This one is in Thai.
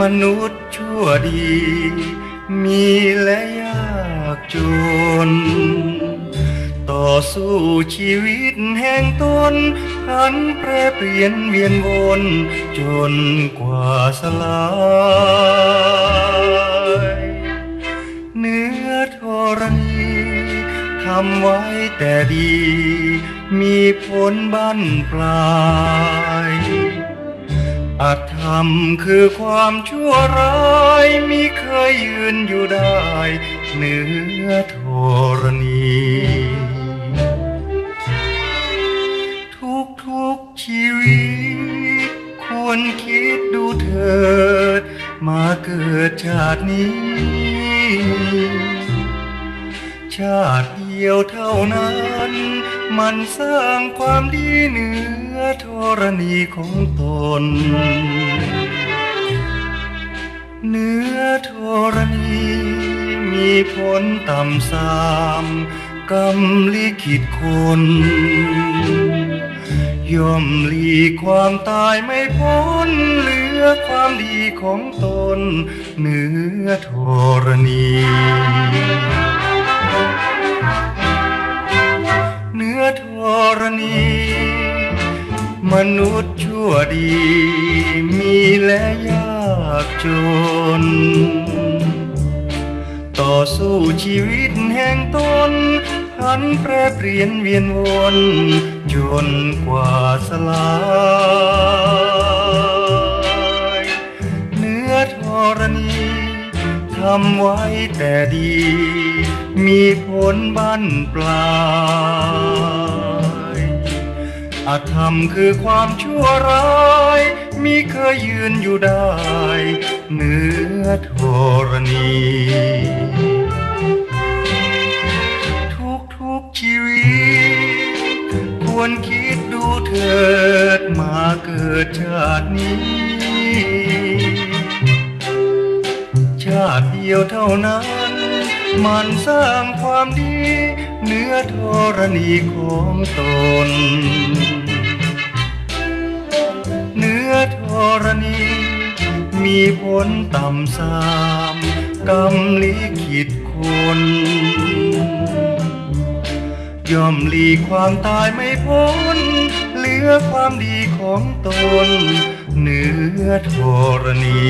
มนุษย์ชั่วดี มีและยากจน ต่อสู้ชีวิตแห่งตนหันแปรเปลี่ยนเวียนวนจนกว่าสลายเนื้อธรณีทำไว้แต่ดี มีผลบั้นปลาย อาจทำคือความชั่วร้ายมิเคยยืนอยู่ได้เหนือธรณี ทุกทุกชีวิต ควรคิดดูเถิด มาเกิดชาตินี้ ชาติเดียวเท่านั้น มันสร้างความดีเหนือ อธรณีของตนเนื้อธรณีมีผลต่ำสามกรรมลิขิตคนย่อมลีความตายไม่พ้นเหลือความดีของตนเนื้อธรณีเนื้อธรณี มนุษย์ชั่วดี มีและยากจน ต่อสู้ชีวิตแห่งตนหันแปรเปลี่ยนเวียนวนจนกว่าสลายเนื้อธรณีทำไว้แต่ดี มีผลบั้นปลาย อาธรรมคือความชั่วร้ายมิเคยยืนอยู่ได้เหนือธรณีทุกทุกชีวิต ควรคิดดูเถิดมาเกิดชาตินี้ ชาติเดียวเท่านั้น มันสร้างความดี เนื้อธรณีของตน นต่ำสามกำลิขิตคนย่อมหลีกความตายไม่พ้น เหลือความดีของตนเหนื้อธรณี